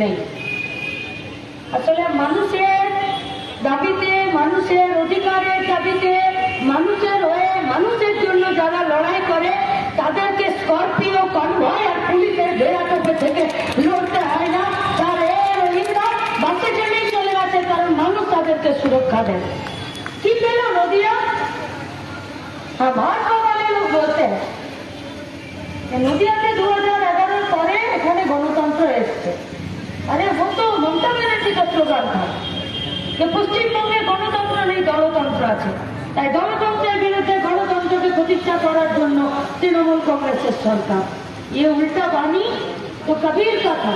নেই আসলে মানুষের দাবিতে মানুষের অধিকারের দাবিতে মানুষের হয়ে মানুষের জন্য যারা লড়াই করে তাদেরকে স্করপিও কনভয় আর পুলিশের বেড়াটোপে থেকে লড়তে হয় না তার এর ওহিন্দা বাসে ট্রেনেই চলে আসে কারণ মানুষ তাদেরকে সুরক্ষা দেয় কি পেল নদীরা হ্যাঁ ভাজপা वाले लोग বলতে हैं যে নদীয়াতে দু ব্যানার্জি का স্লোগান था যে পশ্চিমবঙ্গে গণতন্ত্র নেই দলতন্ত্র আছে তাই গণতন্ত্রের বিরুদ্ধে গণতন্ত্রকে প্রতিষ্ঠা করার জন্য তৃণমূল কংগ্রেসের সরকার ये उल्टा बानी तो कबीर का था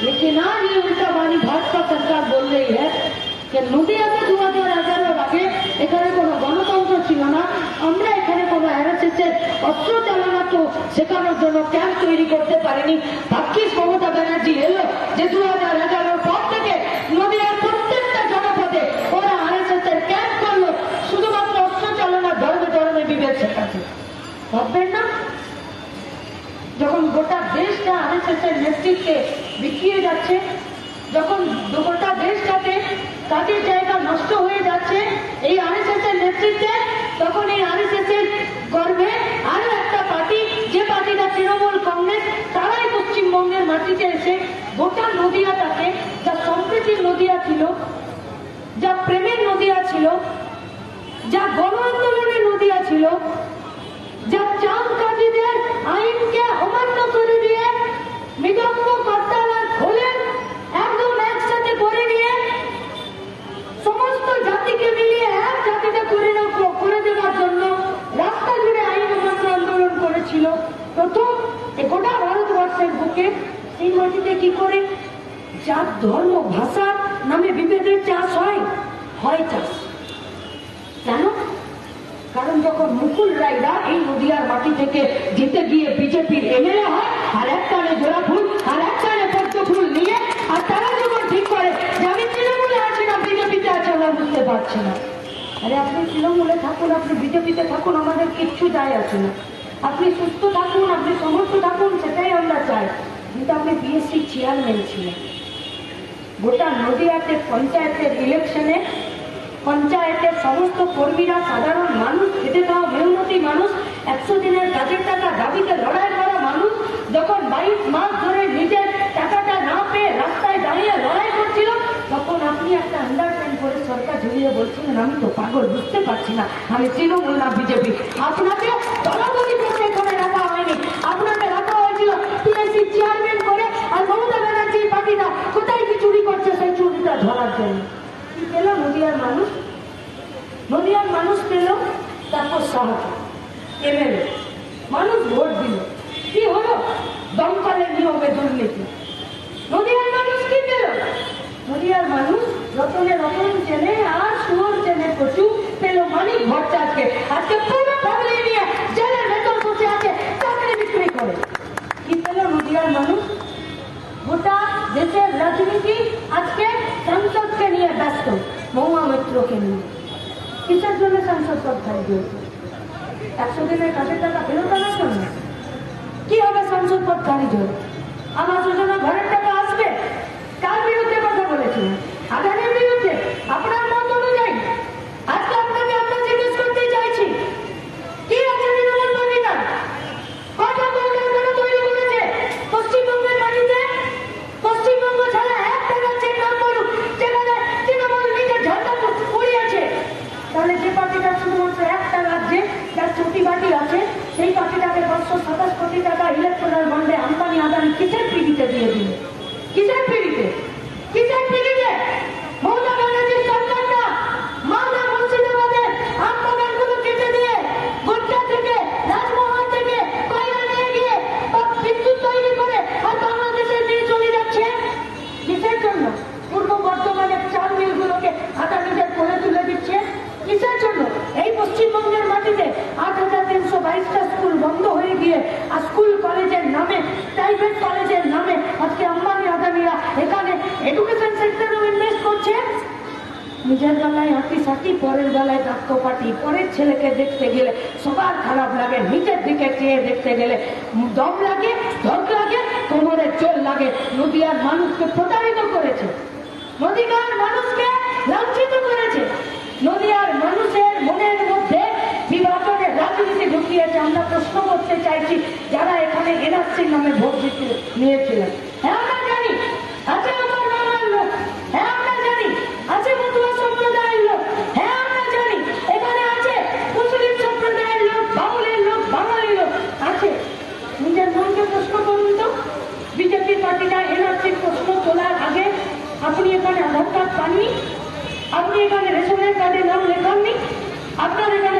लेकिन आज ये उल्टा बानी भाजपा सरकार बोल रही है যে নদীয়াতে দু হাজার এগারোর আগে এখানে কোনো গণতন্ত্র ছিল না আমরা এখানে কোনো আরএসএস এর অস্ত্র চালনা তো শেখানোর জন্য ক্যাম্প তৈরি করতে পারিনি ভাগ্যিস মমতা ব্যানার্জি এলো যে দু হাজার ভাববেন না? যখন গোটা দেশটা আরএসএস এর নেতৃত্বে বিকিয়ে যাচ্ছে, যখন গোটা দেশটাতে কাজের জায়গা নষ্ট হয়ে যাচ্ছে এই আরএসএস এর নেতৃত্বে, তখন এই আরএসএস এর গর্বে আরও একটা পার্টি, যে পার্টিটা তৃণমূল কংগ্রেস, তারাই পশ্চিমবঙ্গের মাটিতে এসে গোটা নদীয়াটাকে, যা সম্প্রীতির নদিয়া ছিল, যা প্রেমের নদিয়া ছিল, যা গণ আন্দোলনের নদিয়া ছিল যা চাঁদ কাজীদের আইনকে অমান্য করে দিয়ে মৃদঙ্গ করতাল আর খোলেন একদম একসাথে করে নিয়ে সমস্ত জাতিকে মিলিয়ে এক জাতিতে করে না- করে দেওয়ার জন্য রাস্তা জুড়ে আইন অমান্য আন্দোলন করেছিল প্রথম এ গোটা ভারতবর্ষের বুকে মাটিতে কি করে? জাত ধর্ম, ভাষা নামে বিভেদের চাষ হয় হয় চাষ। কেন? কারণ যখন মুকুল রায়রা এই নদিয়ার মাটি থেকে জিতে গিয়ে বিজেপির এমএলএ হয়, আর এক কানে জোড়া ফুল, আর এক কানে পদ্ম ফুল নিয়ে, আর তারা যখন ঠিক করে যে আমি তৃণমূলে আছি না, বিজেপিতে আছে, আমরা বুঝতে পারছি না। আরে আপনি তৃণমূলে থাকুন, আপনি বিজেপিতে থাকুন, আমাদের কিচ্ছু যায় আছে না। আপনি সুস্থ থাকুন, আপনি সমর্থ থাকুন, সেটাই আমরা চাই। কিন্তু আপনি বিএসসি চেয়ারম্যান ছিলেন গোটা নদীয়াতে পঞ্চায়েতের ইলেকশনে পঞ্চায়েতের সমস্ত কর্মীরা সাধারণ মানুষ খেটে খাওয়া মেহনতি মানুষ একশো দিনের কাজের টাকা দাবিতে লড়াই করা মানুষ যখন বাইশ মাস ধরে নিজের টাকাটা না পেয়ে রাস্তায় দাঁড়িয়ে লড়াই করছিল তখন আপনি একটা আন্ডারস্ট্যান্ড করে সরকার ঝুলিয়ে বলছিলেন আমি তো পাগল বুঝতে পারছি না আমি তৃণমূল না বিজেপি আপনাকে দলাদলি করতে এখানে রাখা হয়নি আপনাকে রাখা হয়েছিল পিএসসি চেয়ারম্যান করে আর মমতা ব্যানার্জির পার্টিটা কোথায় কি চুরি করছে সেই চুরিটা ধরার জন্য কি পেল নদিয়ার মানুষ নদিয়ার মানুষ পেল তারপর সাহায্য এমএলএ মানুষ ভোট দিল কি হলো নিয়মে দুর্নীতি। নদিয়ার মানুষ কি পেল? নদিয়ার মানুষ রতনে রতন চেনে, আর সুর চেনে কচু পেল মানিক ভট্টাচার্যকে। আজকে পুরো ফ্যামিলি নিয়ে জেলের ভেতর বসে আছে, চাকরি বিক্রি করে। কি পেল নদিয়ার মানুষ? গোটা দেশের রাজনীতি আজকে সংসদকে নিয়ে ব্যস্ত, মহুয়া মিত্রকে নিয়ে। কিসের জন্য সংসদ পদ খালি হয়েছে একশো দিনের কাজের টাকা ফেরত আনার জন্য? কি হবে সংসদ পদ খারিজ হয়ে আমার যোজনা ঘরের টাকা আসবে কার বিরুদ্ধে কথা বলেছিলেন আদানের বিরুদ্ধে আপনার মত অনুযায়ী আজকে আপনাকে আমরা জিজ্ঞেস করতে চাইছি কি আছে তৃণমূল পার্টিটা কটা কলকারখানা তৈরি করেছে পশ্চিমবঙ্গের মাটিতে পশ্চিমবঙ্গ ছাড়া একটা রাজ্যের নাম বলুন যেখানে তৃণমূল নিজের ঝান্ডা উড়িয়েছে তাহলে যে পার্টিটা শুধুমাত্র একটা রাজ্যে যার চটি বাটি আছে সেই পার্টিটাকে পাঁচশো সাতাশ কোটি টাকা ইলেকট্রাল বন্ডে আম্পানি আদানি কিসের পিড়িতে দিয়ে দিল কিসের পিড়িতে কিসের পিড়িতে মমতা ব্যানার্জির সরকারটা মালদা মুর্শিদাবাদে আম বাগানগুলো কেটে দিয়ে গোড্ডা থেকে রাজমহল থেকে কয়লা নিয়ে গিয়ে বা বিদ্যুৎ তৈরি করে আর বাংলাদেশে নিয়ে চলে যাচ্ছে কিসের জন্য পূর্ব বর্ধমানের চাল মিলগুলোকে আদানিদের করে তুলে দিচ্ছে কিসের জন্য এই পশ্চিমবঙ্গের মাটিতে আট হাজার তিনশো বাইশটা স্কুল বন্ধ হয়ে গিয়ে আর স্কুল কলেজের নামে প্রাইভেট কলেজের নামে আজকে আম্বানি আদানিরা এখানে এডুকেশন সেক্টরেও ইনভেস্ট করছে নিজের বেলায় হাঁটি পরের বেলায় ডাক্ত পাটি পরের ছেলেকে দেখতে গেলে সবার খারাপ লাগে নিচের দিকে চেয়ে দেখতে গেলে দম লাগে, ধক লাগে কোনো চোর লাগে। নদিয়ার মানুষকে প্রতারিত করেছে নদীকার মানুষকে লাঞ্ছিত করেছে। নদিয়ার মানুষের মনের মধ্যে বিভাজনের রাজনীতি ঢুকিয়েছে আমরা প্রশ্ন করতে চাইছি, যারা এখানে এনআরসির নামে ভোট দিতে নিয়েছিলেন। হ্যাঁ আপনি এখানে আধার কার্ড পাননি আপনি এখানে রেশনের কার্ডে নাম লেখাননি আপনার এখানে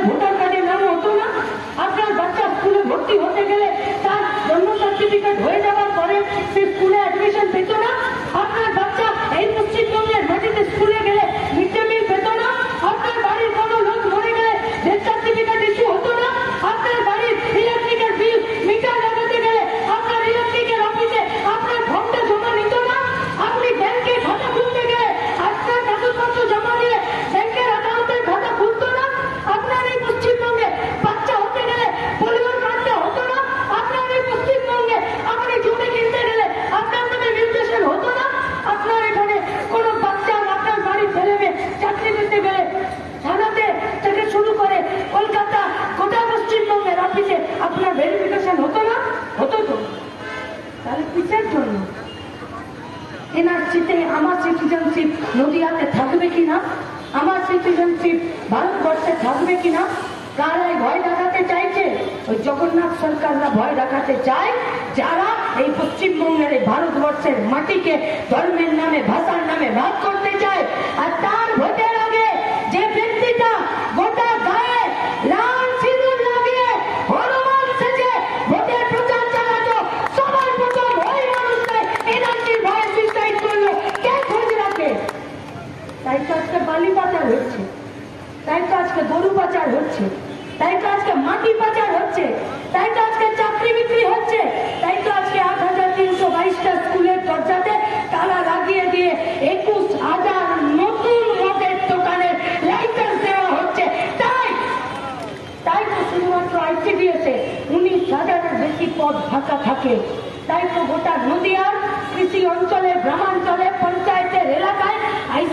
এনআরসিতে আমার সিটিজেনশিপ নদিয়াতে থাকবে কিনা? আমার সিটিজেনশিপ ভারতবর্ষে থাকবে কিনা? কারাই ভয় দেখাতে চাইছে? ওই জগন্নাথ সরকাররা ভয় দেখাতে চায় যারা এই পশ্চিমবঙ্গের এই ভারতবর্ষের মাটিকে ধর্মের নামে, ভাষার নামে ভাগ করতে চায়। আর তার ভোটের আগে যে তাই তো আজকে বালি পাচার হচ্ছে। তাই তো আজকে গরু পাচার হচ্ছে। তাই তো আজকে মাটি পাচার হচ্ছে। তাই তো আজকে চাকরি বিক্রি হচ্ছে। তাই তো আজকে আট হাজার তিনশো বাইশটা স্কুলের দরজাতে তালা লাগিয়ে দিয়ে একুশ হাজার নতুন মদের দোকানের লাইসেন্স দেওয়া হচ্ছে। তাই তাই তো শুধুমাত্র আইসিডিএসে উনিশ হাজারের বেশি পদ ফাঁকা থাকে। তাই তো গোটা নদীয়ার কৃষি অঞ্চলে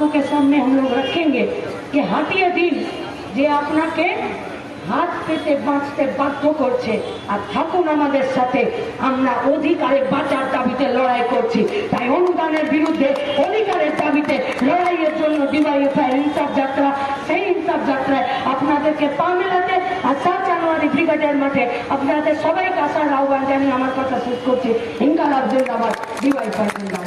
लोगों के सामने हम लोग रखेंगे कि हाथिए दिन যে আপনাকে হাত পেতে বাঁচতে বাধ্য করছে আর থাকুন আমাদের সাথে আমরা অধিকারে বাঁচার দাবিতে লড়াই করছি তাই অনুদানের বিরুদ্ধে অধিকারের দাবিতে লড়াইয়ের জন্য ডিওয়াইএফআই ইনসাফ যাত্রা সেই ইনসাফ যাত্রায় আপনাদেরকে পা মেলাতে আর সাত জানুয়ারি ব্রিগেডের মাঠে আপনাদের সবাইকে আসার আহ্বান জানিয়ে আমার কথা শেষ করছি ইনকালাব জিন্দাবাদ ডিওয়াইএফআই জিন্দাবাদ